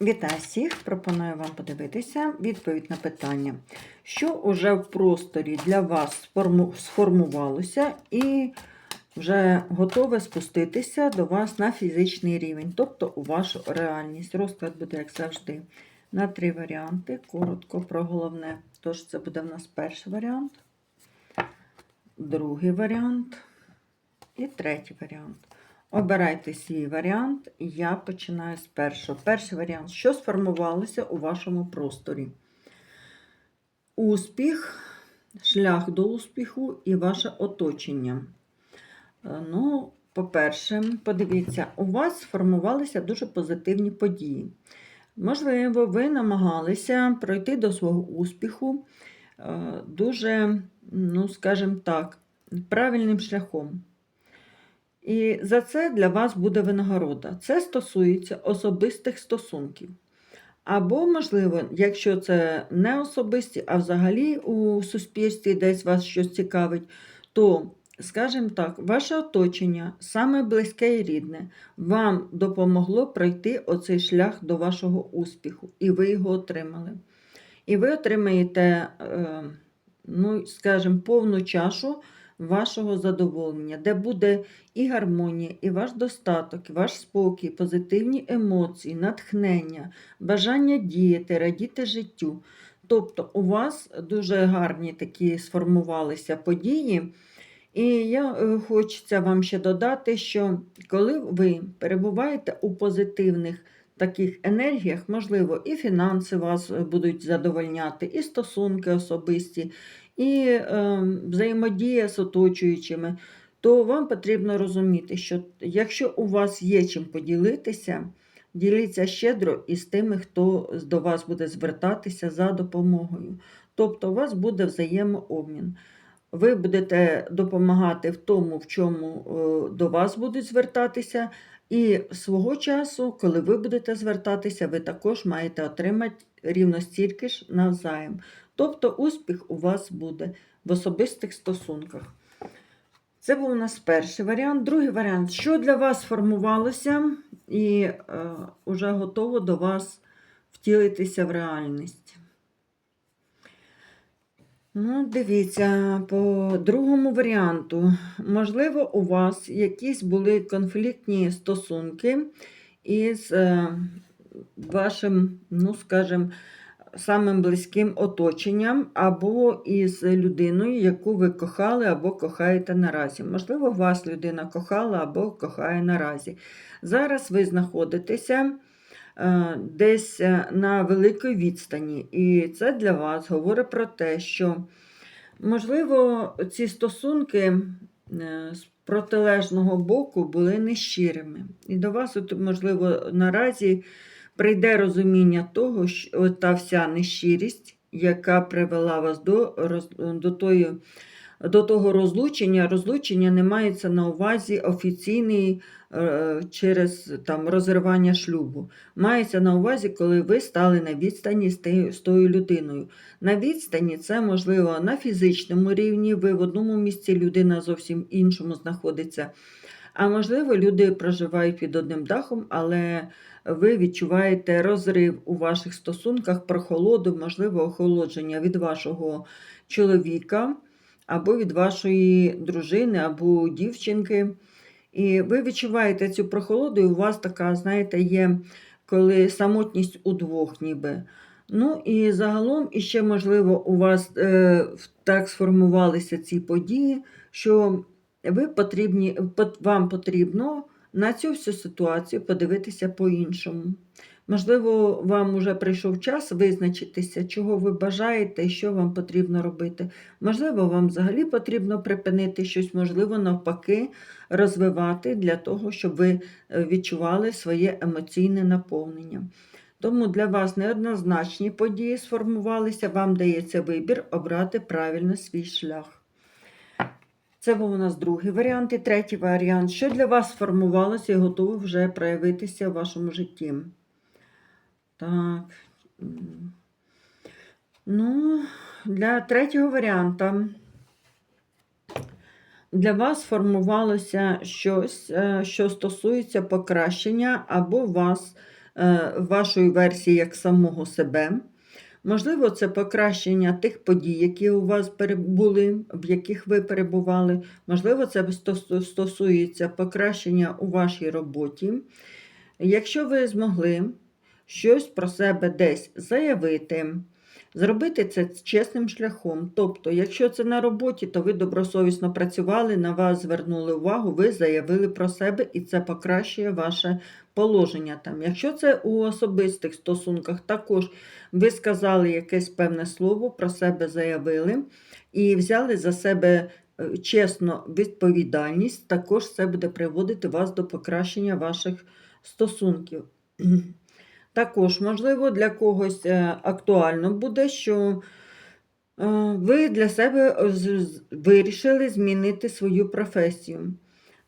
Вітаю всіх! Пропоную вам подивитися відповідь на питання, що уже в просторі для вас сформувалося і вже готове спуститися до вас на фізичний рівень, тобто у вашу реальність. Розклад буде, як завжди, на три варіанти. Коротко про головне. Тож, це буде в нас перший варіант, другий варіант і третій варіант. Обирайте свій варіант, я починаю з першого. Перший варіант, що сформувалося у вашому просторі? Успіх, шлях до успіху і ваше оточення. Е, Ну, по-перше, подивіться, у вас сформувалися дуже позитивні події. Можливо, ви намагалися пройти до свого успіху е, дуже, ну, скажімо так, правильним шляхом. І за це для вас буде винагорода. Це стосується особистих стосунків. Або, можливо, якщо це не особисті, а взагалі у суспільстві десь вас щось цікавить, то, скажімо так, ваше оточення, саме близьке і рідне, вам допомогло пройти оцей шлях до вашого успіху, і ви його отримали. І ви отримаєте, е, ну, скажімо, повну чашу вашого задоволення, де буде і гармонія, і ваш достаток, і ваш спокій, позитивні емоції, натхнення, бажання діяти, радіти життю. Тобто у вас дуже гарні такі сформувалися події. І я е, хочеться вам ще додати, що коли ви перебуваєте у позитивних таких енергіях, можливо, і фінанси вас будуть задовольняти, і стосунки особисті, і е, взаємодія з оточуючими, то вам потрібно розуміти, що якщо у вас є чим поділитися, діліться щедро із тими, хто до вас буде звертатися за допомогою. Тобто у вас буде взаємообмін. Ви будете допомагати в тому, в чому е, до вас будуть звертатися, і свого часу, коли ви будете звертатися, ви також маєте отримати рівно стільки ж навзаєм. Тобто успіх у вас буде в особистих стосунках. Це був у нас перший варіант. Другий варіант, що для вас формувалося і е, вже готово до вас втілитися в реальність. Ну, дивіться, по другому варіанту, можливо, у вас якісь були конфліктні стосунки із е, вашим, ну, скажімо, самим близьким оточенням, або із людиною, яку ви кохали або кохаєте наразі. Можливо, вас людина кохала або кохає наразі. Зараз ви знаходитеся е, десь е, на великій відстані, і це для вас говорить про те, що, можливо, ці стосунки е, з протилежного боку були нещирими. І до вас, можливо, наразі прийде розуміння того, що та вся нещирість, яка привела вас до, до, тої, до того розлучення. Розлучення не мається на увазі офіційний е, через там, розривання шлюбу. Мається на увазі, коли ви стали на відстані з тою людиною. На відстані це можливо на фізичному рівні, ви в одному місці, людина зовсім іншому знаходиться. А можливо, люди проживають під одним дахом, але ви відчуваєте розрив у ваших стосунках, прохолоду, можливо, охолодження від вашого чоловіка або від вашої дружини або дівчинки. І ви відчуваєте цю прохолоду, і у вас така, знаєте, є коли самотність удвох ніби. Ну і загалом, іще, можливо, у вас е, так сформувалися ці події, що ви потрібні, вам потрібно на цю всю ситуацію подивитися по-іншому. Можливо, вам уже прийшов час визначитися, чого ви бажаєте і що вам потрібно робити. Можливо, вам взагалі потрібно припинити щось, можливо, навпаки, розвивати для того, щоб ви е, відчували своє емоційне наповнення. Тому для вас неоднозначні події сформувалися, вам дається вибір обрати правильно свій шлях. Це був у нас другий варіант і третій варіант. Що для вас сформувалося і готово вже проявитися в вашому житті? Так. Ну, для третього варіанта для вас формувалося щось, е, що стосується покращення або вас е, вашої версії як самого себе. Можливо, це покращення тих подій, які у вас були, в яких ви перебували. Можливо, це стосується покращення у вашій роботі. Якщо ви змогли щось про себе десь заявити, зробити це чесним шляхом. Тобто, якщо це на роботі, то ви добросовісно працювали, на вас звернули увагу, ви заявили про себе, і це покращує ваше положення там. Якщо це у особистих стосунках, також ви сказали якесь певне слово, про себе заявили і взяли за себе е, чесно відповідальність, також це буде приводити вас до покращення ваших стосунків. Також, можливо, для когось е, актуально буде, що е, ви для себе вирішили змінити свою професію.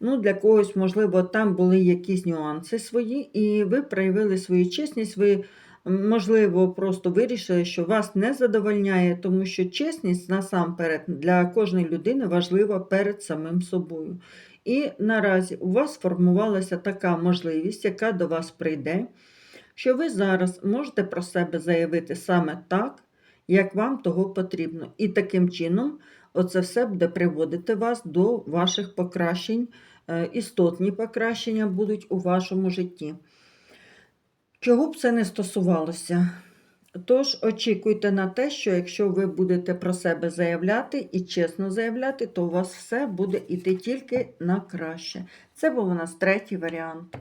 Ну, для когось, можливо, там були якісь нюанси свої, і ви проявили свою чесність, ви, можливо, просто вирішили, що вас не задовольняє, тому що чесність насамперед для кожної людини важлива перед самим собою. І наразі у вас сформувалася така можливість, яка до вас прийде, що ви зараз можете про себе заявити саме так, як вам того потрібно. І таким чином оце все буде приводити вас до ваших покращень, е, істотні покращення будуть у вашому житті. Чого б це не стосувалося? Тож очікуйте на те, що якщо ви будете про себе заявляти і чесно заявляти, то у вас все буде іти тільки на краще. Це був у нас третій варіант.